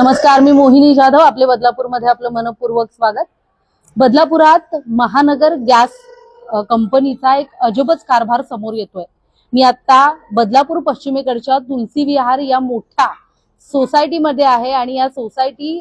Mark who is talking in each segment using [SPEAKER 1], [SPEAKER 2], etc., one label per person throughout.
[SPEAKER 1] नमस्कार मी मोहिनी जाधव आपले बदलापूरमध्ये आपलं मनपूर्वक स्वागत. बदलापुरात महानगर गॅस कंपनीचा एक अजबच कारभार समोर येतोय. मी आता बदलापूर पश्चिमेकडच्या तुलसी विहार या मोठ्या सोसायटीमध्ये आहे आणि या सोसायटी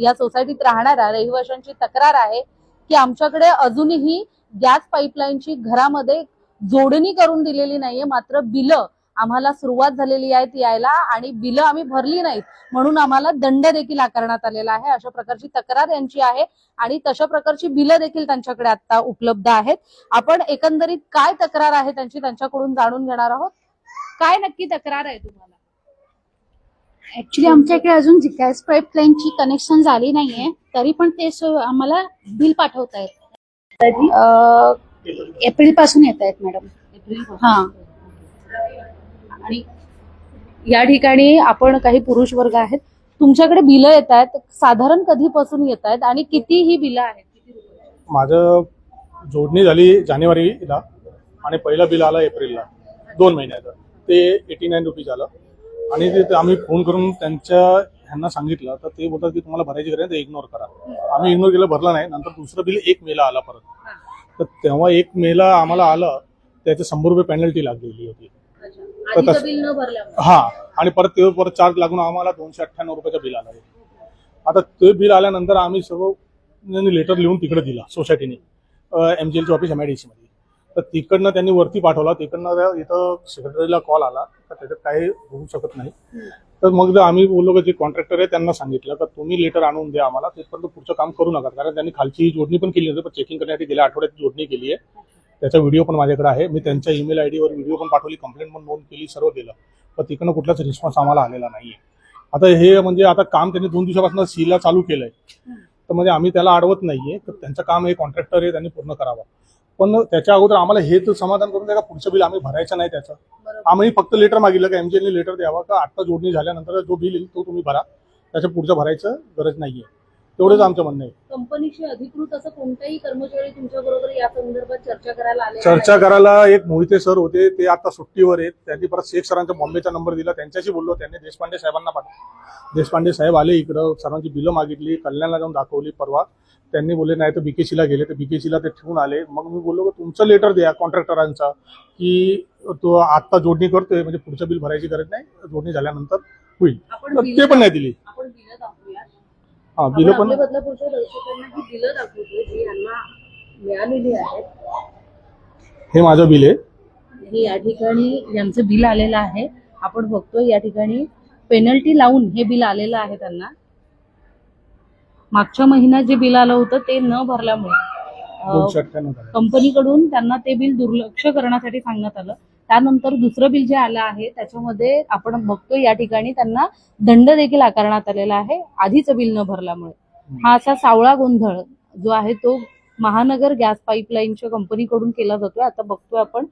[SPEAKER 1] या सोसायटीत राहणाऱ्या रहिवाशांची तक्रार आहे की आमच्याकडे अजूनही गॅस पाईपलाईनची घरामध्ये जोडणी करून दिलेली नाहीये मात्र बिलं आम्हाला सुरुवात झालेली आहे ती यायला आणि बिलं आम्ही भरली नाहीत. म्हणून आम्हाला दंड देखील आकारण्यात आलेला आहे. अशा प्रकारची तक्रार यांची आहे आणि तशा प्रकारची बिलं देखील त्यांच्याकडे आता उपलब्ध आहेत. आपण एकंदरीत काय तक्रार आहे त्यांची त्यांच्याकडून जाणून घेणार आहोत? काय नक्की तक्रार आहे तुम्हाला?
[SPEAKER 2] ऍक्च्युली आमच्या इकडे अजून गॅस पाईपलाईनची कनेक्शन झाली नाहीये. तरी पण ते आम्हाला बिल पाठवत आहेत एप्रिलपासून येत आहेत मॅडम.
[SPEAKER 1] एप्रिल
[SPEAKER 2] हा.
[SPEAKER 1] आणि या ठिकाणी आपण काही पुरुष वर्ग आहेत. तुमच्याकडे बिलं येत आहेत. साधारण कधीपासून येत आहेत आणि किती ही बिलं आहेत? किती?
[SPEAKER 3] माझं जोडणी झाली जानेवारीला आणि पहिलं बिल आलं एप्रिलला. दोन महिन्याचं ते एटी नाईन रुपीज आलं. आणि ते आम्ही फोन करून त्यांच्या ह्यांना सांगितलं. तर ते बोलतात की तुम्हाला भरायची गरज इग्नोर करा. आम्ही इग्नोर केलं भरलं नाही. नंतर दुसरं बिल एक मेला आला परत. तर तेव्हा एक मेला आम्हाला आलं. त्याचे शंभर रुपये पेनल्टी लागलेली होती. तसं-
[SPEAKER 1] बिल न भरल्यामुळे.
[SPEAKER 3] हा आणि परत ते परत चार्ज लागून आम्हाला दोनशे अठ्ठ्याण्णव रुपयाचं बिल आलं. आता ते बिल आल्यानंतर आम्ही सर्व लेटर लिहून तिकडे दिला सोसायटीने एम जी एलच्या office M I D C मध्ये. तर तिकडनं त्यांनी वरती पाठवला. तिकडनं इथं सेक्रेटरीला कॉल आला. तर त्याच्यात काही होऊ शकत नाही. तर मग जर आम्ही बोललो की जे कॉन्ट्रॅक्टर आहे त्यांना सांगितलं का तुम्ही लेटर आणून द्या आम्हाला. तिथपर्यंत पुढचं काम करू नका. कारण त्यांनी खालची जोडणी पण केली होती पण चेकिंग करण्यासाठी गेल्या आठवड्यात जोडणी केली आहे. त्याचा व्हिडिओ पण माझ्याकडे आहे. मी त्यांच्या ईमेल आय डीवर व्हिडिओ पण पाठवली कंप्लेंट पण नोंद केली सर्व केलं. पण तिकडनं कुठलाच रिस्पॉन्स आम्हाला आलेला नाहीये. आता हे म्हणजे आता काम त्यांनी दोन दिवसापासून सीला चालू केलंय. तर म्हणजे आम्ही त्याला अडवत नाहीये. तर त्यांचं काम हे कॉन्ट्रॅक्टर आहे त्यांनी पूर्ण करावं. पण त्याच्या अगोदर आम्हाला हे तर समाधान करून द्या का? पुढचं बिल आम्ही भरायचं नाही त्याचं. आम्ही फक्त लेटर मागितलं का? एमजीएलने लेटर द्यावा का? आता जोडणी झाल्यानंतर जो बिल येईल तो तुम्ही भरा. त्याच्या पुढचं भरायचं गरज नाहीये. तेवढंच आमचं म्हणणं आहे.
[SPEAKER 1] कंपनीशी अधिकृत असं कोणताही कर्मचारी तुमच्या बरोबर या संदर्भात चर्चा करायला आले
[SPEAKER 3] चर्चा करायला एक मोहिते सर होते ते आता सुट्टीवर आहेत. त्यांनी परत शेख सरांचा बॉम्बेचा नंबर दिला. त्यांच्याशी बोललो त्यांनी देशपांडे साहेबांना पाठवलं. देशपांडे साहेब आले इकडं सरांची बिलं मागितली कल्याणला जाऊन दाखवली परवा. त्यांनी बोलले नाही तर बीकेसीला गेले. तर बीकेसीला ते ठेवून आले. मग मी बोललो की तुमचं लेटर द्या कॉन्ट्रॅक्टरांचा की तो आत्ता जोडणी करतोय म्हणजे पुढचं बिल भरायची गरज नाही जोडणी झाल्यानंतर होईल. ते पण नाही दिली. हा बिलं पण
[SPEAKER 1] आपल्या बदलापूरच्या दर्शकांना ही बिलं दाखवतोय जी यांना मिळालेली आहेत.
[SPEAKER 3] हे माझं बिल आहे.
[SPEAKER 1] हे या ठिकाणी यांचं बिल आलेलं आहे. आपण बघतोय या ठिकाणी पेनल्टी लावून हे बिल आलेलं आहे त्यांना. मागच्या महिन्यात जे बिल आलं होतं ते न भरल्यामुळे. कंपनीकडून त्यांना ते बिल दुर्लक्ष करण्यासाठी सांगण्यात आलं. त्यानंतर दुसरं बिल जे आलं आहे त्याच्यामध्ये आपण बघतो या ठिकाणी त्यांना दंड देखील आकारण्यात आलेला आहे आधीचं बिल न भरल्यामुळे. हा असा सावळा गोंधळ जो आहे तो महानगर गॅस पाईपलाईनच्या कंपनीकडून केला जातोय. आता बघतोय आपण.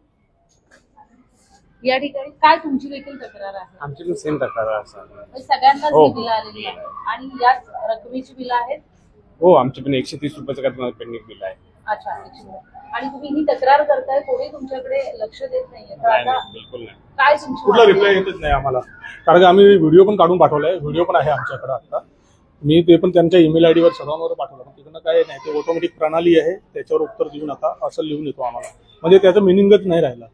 [SPEAKER 1] या ठिकाणी काय तुमची देखील तक्रार आहे?
[SPEAKER 4] आमची पण सेम तक्रार आहे
[SPEAKER 1] म्हणजे सगळ्यांनाच
[SPEAKER 4] हो.
[SPEAKER 1] बिलं आलेली आहे आणि याच रकमेची बिलं आहेत?
[SPEAKER 4] हो आमची पण एकशे तीस रुपयाचं पेंडिंग बिल आहे.
[SPEAKER 1] अच्छा. आणि तुम्ही ही तक्रार करताय कोणी तुमच्याकडे लक्ष देत नाहीये. तर
[SPEAKER 4] नाही
[SPEAKER 1] आता
[SPEAKER 4] नाही बिलकुल नाही.
[SPEAKER 1] काय तुमची
[SPEAKER 3] कुठला रिप्लाय? येतच नाही आम्हाला. कारण की आम्ही व्हिडिओ पण काढून पाठवलाय. व्हिडिओ पण आहे आमच्याकडे आता. मी ते पण त्यांच्या ईमेल आय डीवर सर्वांवर पाठवलं. पण तिकडनं काय नाही ते ऑटोमॅटिक प्रणाली आहे. त्याच्यावर उत्तर देऊ नका असं लिहून येतो आम्हाला. म्हणजे त्याचं मिनिंगच नाही राहिला.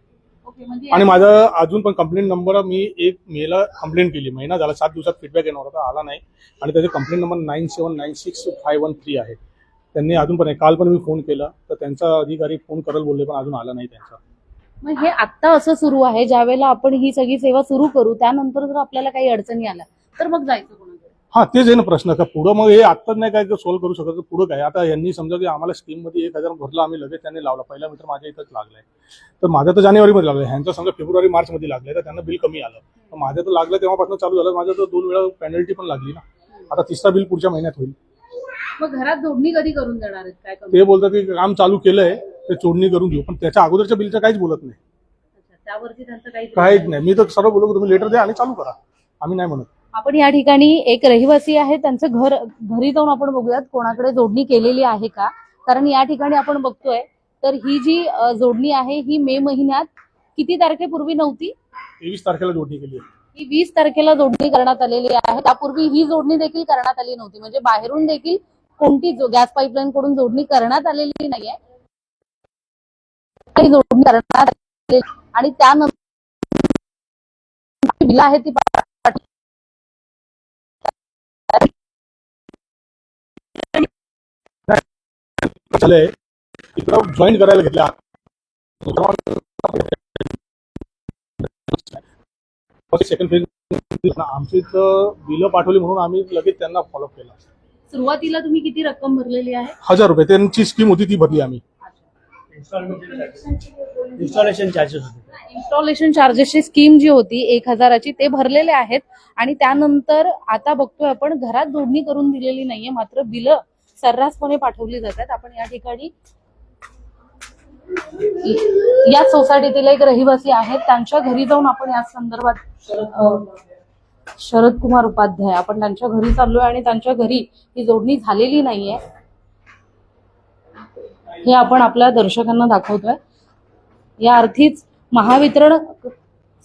[SPEAKER 1] ओके म्हणजे
[SPEAKER 3] आणि माझा अजून पण कंप्लेंट नंबर मी एक मेला कंप्लेंट केली. महिना झाला सात दिवसात फीडबॅक येणार होता आला नाही. आणि त्याचे complaint number nine seven nine six five one three आहे. त्यांनी अजून पण काल पण मी फोन केला तर त्यांचा अधिकारी फोन करेल बोलले पण अजून आला नाही त्यांचा.
[SPEAKER 1] मग हे आता असं सुरू आहे ज्या वेळेला आपण ही सगळी सेवा सुरू करू त्यानंतर जर आपल्याला काही अडचणी आल्या तर मग जायचं कोणाकडे?
[SPEAKER 3] हा तेच आहे ना प्रश्न का पुढं मग हे आत्ताच नाही काय सॉल्व्ह करू शकत पुढं काय? आता यांनी समजा की आम्हाला स्कीममध्ये एक हजार भरला आम्ही लगेच त्यांनी लावला पहिला मित्र माझ्या इथंच लागलाय. तर माझं तर जानेवारीमध्ये लागलं ह्यांचं समजा फेब्रुवारी मार्च मध्ये लागलंय तर त्यांना बिल कमी आलं. तर माझं तर लागलं तेव्हापासून चालू झालं माझं तर दोन वेळा पेनल्टी पण लागली ना. आता तिसरा बिल पुढच्या महिन्यात होईल.
[SPEAKER 1] मग घरात जोडणी कधी करून देणार आहेत? काय
[SPEAKER 3] ते बोलतात की काम चालू केलंय ते चोडणी करून घेऊ. पण त्याच्या अगोदरच्या बिलचं काहीच बोलत नाही.
[SPEAKER 1] अच्छा, त्यावरती त्यांचं काही
[SPEAKER 3] काहीच नाही. मी तर सर्व बोललो की तुम्ही लेटर द्या आणि चालू करा. आम्ही नाही म्हणत.
[SPEAKER 1] आपण या ठिकाणी एक रहिवासी आहे त्यांचं घर घरी जाऊन आपण बघूयात कोणाकडे जोडणी केलेली आहे का. कारण या ठिकाणी आपण बघतोय तर ही जी अ, जोडणी आहे ही मे महिन्यात किती तारखेपूर्वी नव्हती?
[SPEAKER 3] तेवीस तारखेला जोडणी केली आहे.
[SPEAKER 1] ही वीस तारखेला जोडणी करण्यात आलेली आहे. त्यापूर्वी ही जोडणी देखील करण्यात आली नव्हती. म्हणजे बाहेरून देखील कोणती गॅस पाईपलाईन कडून जोडणी करण्यात आलेली नाहीये. ही जोडणी करण्यात आलेली आणि त्यानंतर बिल आहे ती
[SPEAKER 3] झालंय इकडं जॉईन करायला घेतल्या. सेकंड फेज आमची बिलं पाठवली म्हणून आम्ही लगेच त्यांना फॉलोअप केला.
[SPEAKER 1] सुरुवातीला तुम्ही किती रक्कम भरलेली आहे?
[SPEAKER 3] हजार रुपये. त्यांची स्कीम होती ती भरली आम्ही.
[SPEAKER 5] इन्स्टॉलेशन चार्जेस होते.
[SPEAKER 1] इन्स्टॉलेशन चार्जेसची स्कीम जी होती एक हजाराची ते भरलेले आहेत. आणि त्यानंतर आता बघतोय आपण घरात जोडणी करून दिलेली नाहीये मात्र बिलं सर्रासपणे पाठवली जातात. आपण या ठिकाणी या सोसायटीतील एक रहिवासी आहेत. त्यांच्या घरी जाऊन आपण या संदर्भात अं, शरद कुमार उपाध्याय. आपण त्यांच्या घरी चाललोय आणि त्यांच्या घरी ही जोडणी झालेली नाहीये. हे आपण आपल्या दर्शकांना दाखवतोय. या अर्थीच महावितरण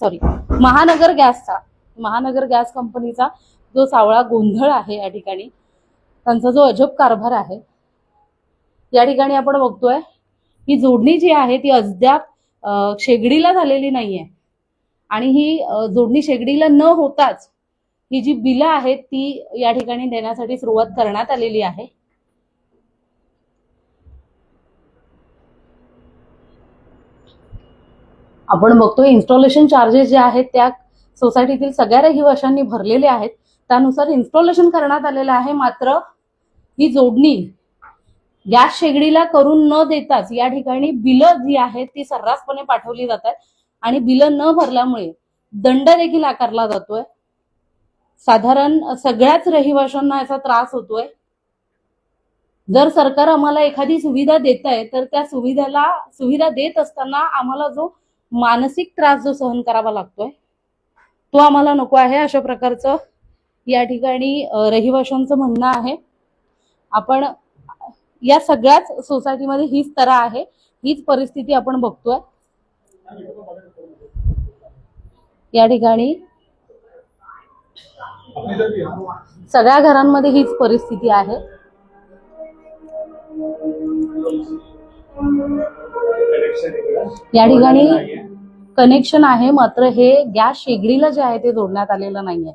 [SPEAKER 1] सॉरी महानगर गॅसचा महानगर गॅस कंपनीचा जो सावळा गोंधळ आहे या ठिकाणी त्यांचा जो अजब कारभार आहे या ठिकाणी आपण बघतोय ही जोडणी जी आहे ती अद्याप शेगडीला झालेली नाहीये. आणि ही जोडणी शेगडीला न होताच ही जी बिलं आहेत ती या ठिकाणी देण्यासाठी सुरुवात करण्यात आलेली आहे. आपण बघतोय इन्स्टॉलेशन चार्जेस जे आहेत त्या सोसायटीतील सगळ्या रहिवाशांनी भरलेले आहेत. त्यानुसार इन्स्टॉलेशन करण्यात आलेलं आहे मात्र ही जोडणी गॅस शेगडीला करून न देताच या ठिकाणी बिलं जी आहेत ती सर्रासपणे पाठवली जातात. आणि बिलं न भरल्यामुळे दंड देखील आकारला जातोय. साधारण सगळ्याच रहिवाशांना याचा त्रास होतोय. जर सरकार आम्हाला एखादी सुविधा देत आहे तर त्या सुविधाला सुविधा देत असताना आम्हाला जो मानसिक त्रास जो सहन करावा लागतोय तो आम्हाला नको आहे. अशा प्रकारचं या ठिकाणी रहिवाशांचं म्हणणं आहे. आपण या सगळ्याच सोसायटीमध्ये हीच तरा आहे. हीच परिस्थिती आपण बघतोय. या ठिकाणी सगळ्या घरांमध्ये हीच परिस्थिती आहे. या ठिकाणी कनेक्शन आहे मात्र हे गॅस शेगडीला जे आहे ते जोडण्यात आलेलं नाहीये.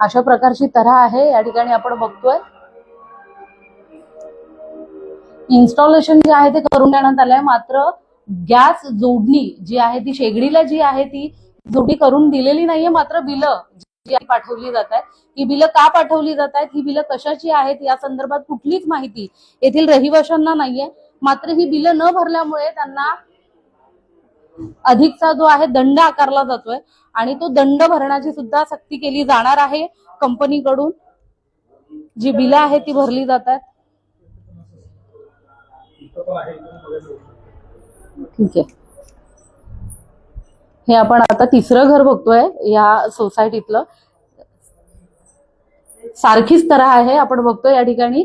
[SPEAKER 1] अशा प्रकारची तऱ्हा आहे. या ठिकाणी आपण बघतोय. इन्स्टॉलेशन जे आहे ते करून देण्यात आलंय. मात्र गॅस जोडणी जी आहे ती शेगडीला जी आहे ती जोडी करून दिलेली नाहीये मात्र बिलं जी पाठवली जात आहेत. ही बिलं का पाठवली जात आहेत? ही बिलं कशाची आहेत? या संदर्भात कुठलीच माहिती येथील रहिवाशांना नाहीये. मात्र ही बिलं न भरल्यामुळे त्यांना अधिकचा जो आहे दंड आकारला जातोय आणि तो दंड भरण्याची सुद्धा सक्ती केली जाणार आहे कंपनीकडून. जी बिलं आहेत ती भरली जातात ठीक आहे. हे आपण आता तिसरं घर बघतोय या सोसायटीतलं. सारखीच तऱ्हा आहे आपण बघतोय या ठिकाणी.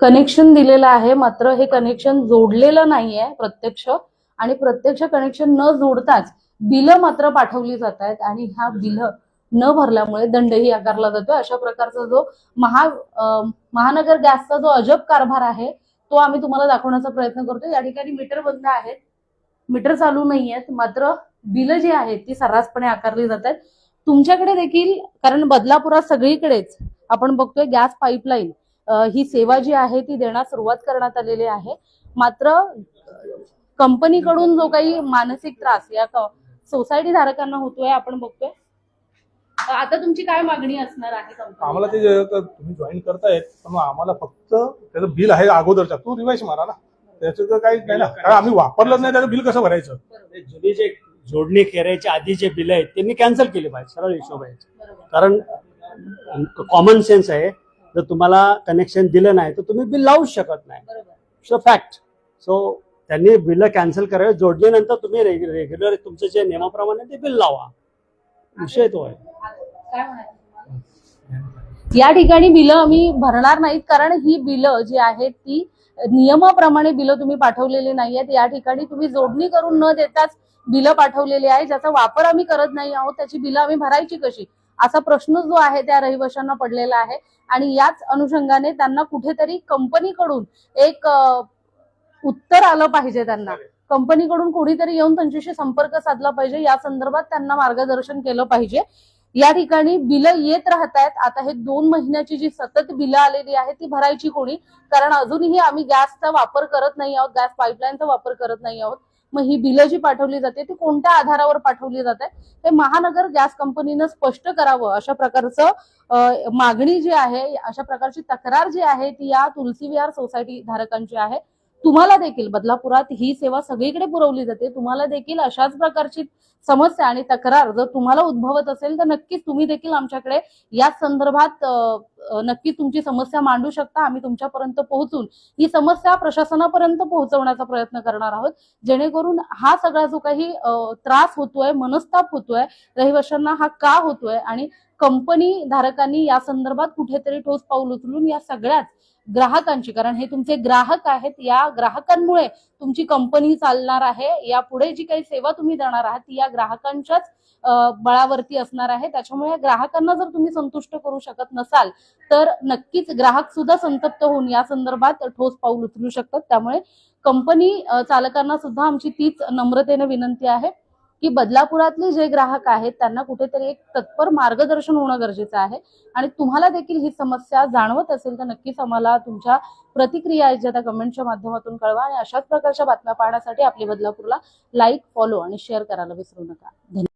[SPEAKER 1] कनेक्शन दिलेलं आहे मात्र हे कनेक्शन जोडलेलं नाहीये प्रत्यक्ष. आणि प्रत्यक्ष कनेक्शन न जोडताच बिल मात्र पाठवली जात आहेत आणि ह्या बिल न भरल्यामुळे दंडही आकारला जातो अशा प्रकारचा जो महा महानगर गॅसचा जो अजब कारभार आहे तो आम्ही तुम्हाला दाखवण्याचा प्रयत्न करतो या ठिकाणी मीटर बंद आहेत. मीटर चालू नाही आहेत मात्र बिलं जी आहेत ती सर्रासपणे आकारली जात आहेत तुमच्याकडे देखील कारण बदलापुरात सगळीकडेच आपण बघतोय गॅस पाईपलाईन ही सेवा जी आहे ती देण्यास सुरुवात करण्यात आलेली आहे. मात्र कंपनीकडून जो काही मानसिक त्रास या सोसायटी धारकांना होतोय आपण बघतोय. आता तुमची काय मागणी असणार आहे
[SPEAKER 3] आम्हाला ते तुम्ही जॉईन करतायत पण आम्हाला फक्त त्याचं बिल आहे अगोदरच्या. तू रिवाईश मारा ना. त्याचं तर काही नाही ना. कारण आम्ही वापरलंच नाही त्याचं बिल कसं भरायचं?
[SPEAKER 5] ते जुनी जे जोडणी करायच्या आधी जे बिल आहेत त्यांनी कॅन्सल केले पाहिजे सरळ हिशोब आहे. कारण कॉमन सेन्स आहे जर तुम्हाला कनेक्शन दिलं नाही तर तुम्ही बिल लावूच शकत नाही.
[SPEAKER 1] बरोबर
[SPEAKER 5] सो फॅक्ट सो त्यांनी बिल कॅन्सल करावे जोडल्यानंतर तुम्ही रेग्युलर तुमचं जे नियमाप्रमाणे ते बिल लावा. विषय तो आहे.
[SPEAKER 1] काय म्हणायचं तुम्हाला? या ठिकाणी बिलं आम्ही भरणार नाहीत कारण ही बिलं जी आहेत ती नियमाप्रमाणे बिलं तुम्ही पाठवलेली नाही आहेत या ठिकाणी तुम्ही जोडणी करून न देताच बिलं पाठवलेली आहे ज्याचा वापर आम्ही करत नाही आहोत त्याची बिलं आम्ही भरायची कशी? असा प्रश्न जो आहे त्या रहिवाशांना पडलेला आहे. आणि याच अनुषंगाने त्यांना कुठेतरी कंपनीकडून एक उत्तर आलं पाहिजे त्यांना. कंपनीकडून कोणीतरी येऊन त्यांच्याशी संपर्क साधला पाहिजे. या संदर्भात त्यांना मार्गदर्शन केलं पाहिजे. या ठिकाणी बिलं येत राहत आहेत आता हे दोन महिन्याची जी सतत बिलं आलेली आहेत ती भरायची कोणी? कारण अजूनही आम्ही गॅसचा वापर करत नाही आहोत गॅस पाईपलाईनचा वापर करत नाही आहोत. मग ही बिलं जी पाठवली जाते ती कोणत्या आधारावर पाठवली जात? आहे हे महानगर गॅस कंपनीनं स्पष्ट करावं. अशा प्रकारचं मागणी जी आहे अशा प्रकारची तक्रार जी आहे ती या तुलसी विहार सोसायटी धारकांची आहे. तुम्हाला देखील बदलापुरात ही सेवा सगळीकडे पुरवली जाते. तुम्हाला देखील अशाच प्रकारची समस्या आणि तक्रार जर तुम्हाला उद्भवत असेल तर नक्कीच तुम्ही देखील आमच्याकडे या संदर्भात नक्की नक्कीच तुमची समस्या मांडू शकता. आम्ही तुमच्यापर्यंत पोहोचून ही समस्या प्रशासनापर्यंत पोहोचवण्याचा प्रयत्न करणार आहोत. जेणेकरून हा सगळा जो काही त्रास होतोय मनस्ताप होतोय रहिवाशांना हा का होतोय आणि कंपनी धारकांनी या संदर्भात कुठेतरी ठोस पाऊल उचलून या सगळ्याच ग्राहकांची कारण हे तुमचे ग्राहक आहेत या ग्राहकांमुळे तुमची कंपनी चालणार आहे यापुढे जी काही सेवा तुम्ही देणार आहात ती या ग्राहकांच्याच बळावरती असणार आहे. त्याच्यामुळे या ग्राहकांना जर तुम्ही संतुष्ट करू शकत नसाल तर नक्कीच ग्राहक सुद्धा संतप्त होऊन या संदर्भात ठोस पाऊल उचलू शकतात. त्यामुळे कंपनी चालकांना सुद्धा आमची तीच नम्रतेने विनंती आहे. की बदलापुरातले जे ग्राहक आहेत त्यांना कुठेतरी एक तत्पर मार्गदर्शन होणं गरजेचं आहे. आणि तुम्हाला देखील ही समस्या जाणवत असेल तर नक्कीच आम्हाला तुमच्या प्रतिक्रिया आहेत ज्या त्या कमेंटच्या माध्यमातून कळवा. आणि अशाच प्रकारच्या बातम्या पाहण्यासाठी आपली बदलापूरला लाईक फॉलो आणि शेअर करायला विसरू नका. धन्यवाद.